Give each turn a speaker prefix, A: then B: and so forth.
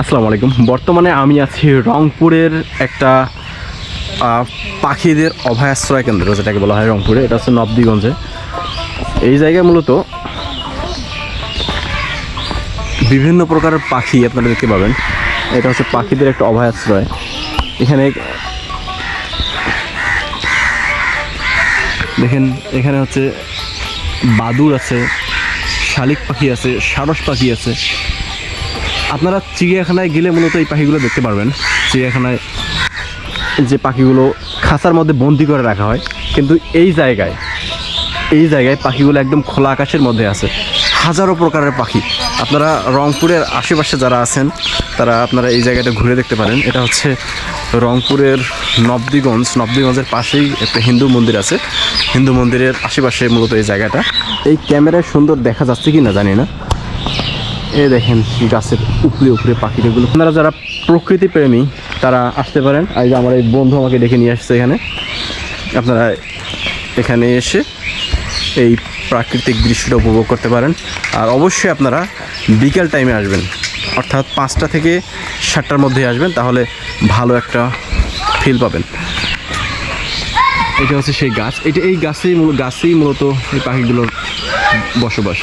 A: আসসালামু আলাইকুম। বর্তমানে আমি আছি রংপুরের একটা পাখিদের অভয়াশ্রয় কেন্দ্র, যেটাকে বলা হয় রংপুরে। এটা হচ্ছে নবদিগঞ্জে। এই জায়গায় মূলত বিভিন্ন প্রকারের পাখি আপনারা দেখতে পাবেন। এটা হচ্ছে পাখিদের একটা অভয়াশ্রয়। এখানে দেখেন, এখানে হচ্ছে বাদুর আছে, শালিক পাখি আছে, সারস পাখি আছে। আপনারা চিড়িয়াখানায় গেলে মূলত এই পাখিগুলো দেখতে পারবেন। চিড়িয়াখানায় যে পাখিগুলো খাঁচার মধ্যে বন্দি করে রাখা হয়, কিন্তু এই জায়গায় এই জায়গায় পাখিগুলো একদম খোলা আকাশের মধ্যে আছে। হাজারো প্রকারের পাখি। আপনারা রংপুরের আশেপাশে যারা আছেন, তারা আপনারা এই জায়গাটা ঘুরে দেখতে পারেন। এটা হচ্ছে রংপুরের নবদিগঞ্জ। নবদিগঞ্জের পাশেই একটা হিন্দু মন্দির আছে। হিন্দু মন্দিরের আশেপাশে মূলত এই জায়গাটা। এই ক্যামেরায় সুন্দর দেখা যাচ্ছে কি না জানি না। এই দেখেন গাছের উপরে উপরে পাখিগুলো। আপনারা যারা প্রকৃতি প্রেমী, তারা আসতে পারেন। আর যে আমার এই বন্ধু আমাকে ডেকে নিয়ে আসছে এখানে। আপনারা এখানে এসে এই প্রাকৃতিক দৃশ্যটা উপভোগ করতে পারেন। আর অবশ্যই আপনারা বিকেল টাইমে আসবেন। অর্থাৎ পাঁচটা থেকে সাতটার মধ্যে আসবেন, তাহলে ভালো একটা ফিল পাবেন। এটা হচ্ছে সেই গাছ। এটা এই গাছেই গাছেই মূলত এই পাখিগুলোর বসবাস।